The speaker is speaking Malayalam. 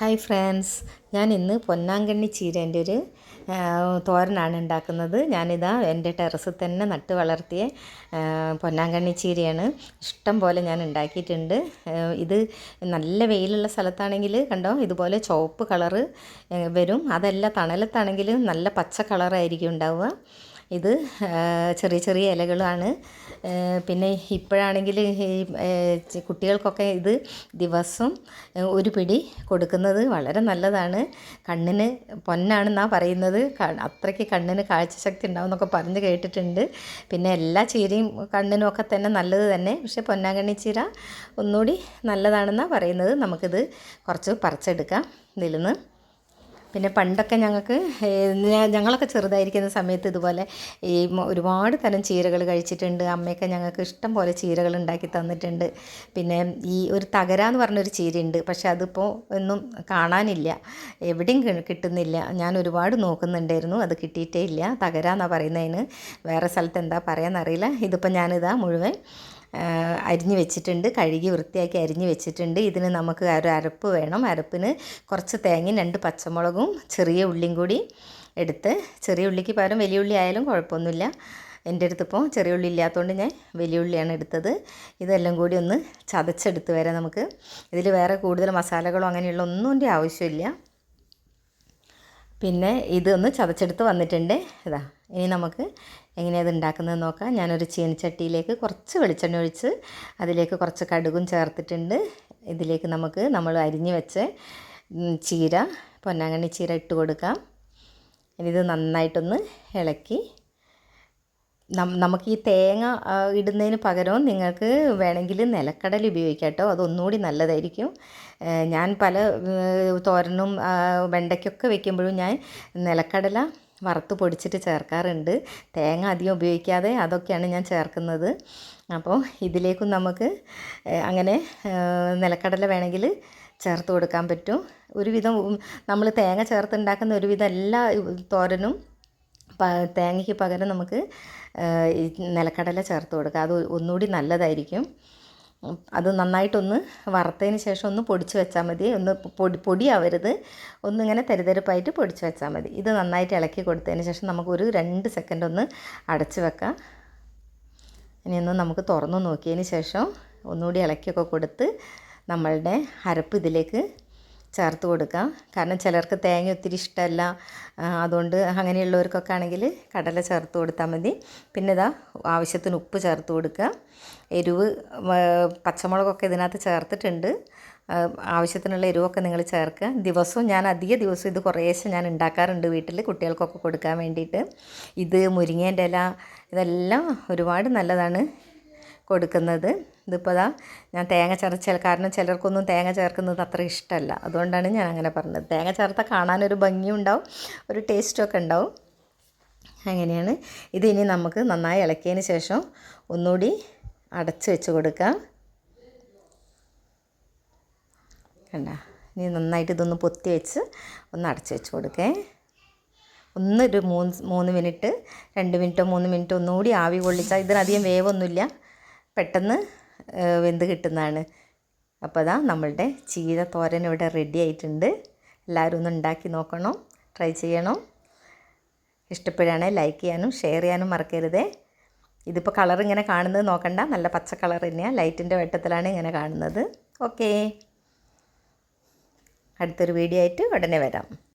Hi friends. ഞാൻ ഇന്ന് പൊന്നാങ്കണ്ണി ചീരേന്റെ ഒരു തോരനാണ് ഉണ്ടാക്കുന്നത്. ഞാനിതാ എന്റെ ടെറസിൽ തന്നെ നട്ട് വളർത്തിയ പൊന്നാങ്കണ്ണി ചീരയാണ്. ഇഷ്ടം പോലെ ഞാൻ ഉണ്ടാക്കിയിട്ടുണ്ട്. ഇത് നല്ല വെയിലുള്ള സ്ഥലത്താണെങ്കിൽ കണ്ടോ ഇതുപോലെ ചുവപ്പ് കളറ് വരും. അതല്ല തണലത്താണെങ്കിൽ നല്ല പച്ച കളറായിരിക്കും ഉണ്ടാവുക. ഇത് ചെറിയ ചെറിയ ഇലകളാണ്. പിന്നെ ഇപ്പോഴാണെങ്കിൽ ഈ കുട്ടികൾക്കൊക്കെ ഇത് ദിവസം ഒരു പിടി കൊടുക്കുന്നത് വളരെ നല്ലതാണ്. കണ്ണിന് പൊന്നാണെന്നാണ് പറയുന്നത്. അത്രയ്ക്ക് കണ്ണിന് കാഴ്ചശക്തി ഉണ്ടാവും എന്നൊക്കെ പറഞ്ഞ് കേട്ടിട്ടുണ്ട്. പിന്നെ എല്ലാ ചീരയും കണ്ണിനും ഒക്കെ തന്നെ നല്ലത് തന്നെ. പക്ഷേ പൊന്നാങ്കണ്ണി ചീര ഒന്നുകൂടി നല്ലതാണെന്നാണ് പറയുന്നത്. നമുക്കിത് കുറച്ച് പറിച്ചെടുക്കാം ഇതിൽ നിന്ന് പിന്നെ പണ്ടൊക്കെ ഞങ്ങൾക്ക് ഞങ്ങളൊക്കെ ചെറുതായിരിക്കുന്ന സമയത്ത് ഇതുപോലെ ഈ ഒരുപാട് തരം ചീരകൾ കഴിച്ചിട്ടുണ്ട്. അമ്മയൊക്കെ ഞങ്ങൾക്ക് ഇഷ്ടം പോലെ ചീരകൾ ഉണ്ടാക്കി തന്നിട്ടുണ്ട്. പിന്നെ ഈ ഒരു തകര എന്ന് പറഞ്ഞൊരു ചീരയുണ്ട്. പക്ഷെ അതിപ്പോൾ ഒന്നും കാണാനില്ല. എവിടെയും കിട്ടുന്നില്ല. ഞാൻ ഒരുപാട് നോക്കുന്നുണ്ടായിരുന്നു. അത് കിട്ടിയിട്ടേ ഇല്ല. തകര എന്നാണ് പറയുന്നതിന് വേറെ സ്ഥലത്ത് എന്താ പറയാന്നറിയില്ല. ഇതിപ്പോൾ ഞാനിതാ മുഴുവൻ അരിഞ്ഞ് വെച്ചിട്ടുണ്ട്. കഴുകി വൃത്തിയാക്കി അരിഞ്ഞു വെച്ചിട്ടുണ്ട്. ഇതിന് നമുക്ക് ഒരു അരപ്പ് വേണം. അരപ്പിന് കുറച്ച് തേങ്ങയും രണ്ട് പച്ചമുളകും ചെറിയ ഉള്ളിയും കൂടി എടുത്ത് ചെറിയ ഉള്ളിക്ക് പകരം വലിയ ഉള്ളി ആയാലും കുഴപ്പമൊന്നുമില്ല. എന്റെ അടുത്തിപ്പോൾ ചെറിയ ഉള്ളി ഇല്ലാത്തതുകൊണ്ട് ഞാൻ വലിയ ഉള്ളിയാണ് എടുത്തത്. ഇതെല്ലാം കൂടി ഒന്ന് ചതച്ചെടുത്ത് വരാം നമുക്ക്. ഇതിൽ വേറെ കൂടുതൽ മസാലകളോ അങ്ങനെയുള്ള ഒന്നും ആവശ്യമില്ല. പിന്നെ ഇതൊന്ന് ചതച്ചെടുത്ത് വന്നിട്ടുണ്ട്. ഇതാ ഇനി നമുക്ക് എങ്ങനെയാണ് ഇത് ഉണ്ടാക്കുന്നത് നോക്കാം. ഞാനൊരു ചീനച്ചട്ടിയിലേക്ക് കുറച്ച് വെളിച്ചെണ്ണ ഒഴിച്ച് അതിലേക്ക് കുറച്ച് കടുകും ചേർത്തിട്ടുണ്ട്. ഇതിലേക്ക് നമുക്ക് നമ്മൾ അരിഞ്ഞു വെച്ച് ചീര പൊന്നാങ്കണ്ണി ചീര ഇട്ട് കൊടുക്കാം. ഇനി ഇത് നന്നായിട്ടൊന്ന് ഇളക്കി നമുക്ക് ഈ തേങ്ങ ഇടുന്നതിന് പകരം നിങ്ങൾക്ക് വേണമെങ്കിൽ നിലക്കടല ഉപയോഗിക്കാം കേട്ടോ അതൊന്നുകൂടി നല്ലതായിരിക്കും. ഞാൻ പല തോരനും വെണ്ടയ്ക്കൊക്കെ വെക്കുമ്പോഴും ഞാൻ നിലക്കടല വറുത്ത് പൊടിച്ചിട്ട് ചേർക്കാറുണ്ട്. തേങ്ങ അധികം ഉപയോഗിക്കാതെ അതൊക്കെയാണ് ഞാൻ ചേർക്കുന്നത്. അപ്പോൾ ഇതിലേക്കും നമുക്ക് അങ്ങനെ നിലക്കടല വേണമെങ്കിൽ ചേർത്ത് കൊടുക്കാൻ പറ്റും. ഒരുവിധം നമ്മൾ തേങ്ങ ചേർത്തുണ്ടാക്കുന്ന ഒരുവിധം എല്ലാ തോരനും തേങ്ങയ്ക്ക് പകരം നമുക്ക് നിലക്കടല ചേർത്ത് കൊടുക്കുക അത് ഒന്നുകൂടി നല്ലതായിരിക്കും. അത് നന്നായിട്ടൊന്ന് വറുത്തതിന് ശേഷം ഒന്ന് പൊടിച്ച് വെച്ചാൽ മതി. ഒന്ന് പൊടി പൊടിയാവരുത് ഒന്നിങ്ങനെ തെരുതെരുപ്പായിട്ട് പൊടിച്ച് വെച്ചാൽ മതി. ഇത് നന്നായിട്ട് ഇളക്കി കൊടുത്തതിന് ശേഷം നമുക്കൊരു രണ്ട് സെക്കൻഡ് ഒന്ന് അടച്ച് വെക്കാം. ഇനി ഒന്ന് നമുക്ക് തുറന്നു നോക്കിയതിന് ശേഷം ഒന്നുകൂടി ഇളക്കിയൊക്കെ കൊടുത്ത് നമ്മളുടെ അരപ്പ് ഇതിലേക്ക് ചേർത്ത് കൊടുക്കാം. കാരണം ചിലർക്ക് തേങ്ങ ഒത്തിരി ഇഷ്ടമല്ല. അതുകൊണ്ട് അങ്ങനെയുള്ളവർക്കൊക്കെ ആണെങ്കിൽ കടല ചേർത്ത് കൊടുത്താൽ മതി. പിന്നെ ഇതാ ആവശ്യത്തിന് ഉപ്പ് ചേർത്ത് കൊടുക്കുക. എരിവ് പച്ചമുളകൊക്കെ ഇതിനകത്ത് ചേർത്തിട്ടുണ്ട്. ആവശ്യത്തിനുള്ള എരിവൊക്കെ നിങ്ങൾ ചേർക്കുക. ദിവസവും ഞാൻ അധിക ദിവസം ഇത് കുറേശ്ശെ ഞാൻ ഉണ്ടാക്കാറുണ്ട് വീട്ടിൽ കുട്ടികൾക്കൊക്കെ കൊടുക്കാൻ വേണ്ടിയിട്ട്. ഇത് മുരിങ്ങേന്റെ ഇല ഇതെല്ലാം ഒരുപാട് നല്ലതാണ്. കൊടുക്കുന്നത്. ഇതിപ്പോൾ ദാ ഞാൻ തേങ്ങ ചേർച്ച കാരണം ചിലർക്കൊന്നും തേങ്ങ ചേർക്കുന്നത് അത്ര ഇഷ്ടമല്ല. അതുകൊണ്ടാണ് ഞാൻ അങ്ങനെ പറഞ്ഞത്. തേങ്ങ ചേർത്താൽ കാണാനൊരു ഭംഗിയും ഉണ്ടാവും ഒരു ടേസ്റ്റൊക്കെ ഉണ്ടാവും. അങ്ങനെയാണ്. ഇതിനി നമുക്ക് നന്നായി ഇളക്കിയതിന് ശേഷം ഒന്നുകൂടി അടച്ച് വെച്ച് കൊടുക്കാം കണ്ട? ഇനി നന്നായിട്ട് ഇതൊന്ന് പൊത്തി വെച്ച് ഒന്ന് അടച്ച് വെച്ച് കൊടുക്കേ. ഒന്നൊരു മൂന്ന് മൂന്ന് മിനിറ്റ് രണ്ട് മിനിറ്റോ മൂന്ന് മിനിറ്റോ ഒന്നുകൂടി ആവി കൊള്ളിച്ചാൽ ഇതിനധികം വേവൊന്നുമില്ല. പെട്ടെന്ന് വെന്ത് കിട്ടുന്നതാണ്. അപ്പോൾ അതാ നമ്മളുടെ ചീര തോരൻ ഇവിടെ റെഡി ആയിട്ടുണ്ട്. എല്ലാവരും ഒന്ന് ഉണ്ടാക്കി നോക്കണം ട്രൈ ചെയ്യണം. ഇഷ്ടപ്പെടുകയാണെങ്കിൽ ലൈക്ക് ചെയ്യാനും ഷെയർ ചെയ്യാനും മറക്കരുതേ. ഇതിപ്പോൾ കളർ ഇങ്ങനെ കാണുന്നത് നോക്കണ്ട നല്ല പച്ച കളർ തന്നെയാണ് ലൈറ്റിന്റെ വെട്ടത്തിലാണ് ഇങ്ങനെ കാണുന്നത്. ഓക്കേ അടുത്തൊരു വീഡിയോ ആയിട്ട് ഉടനെ വരാം.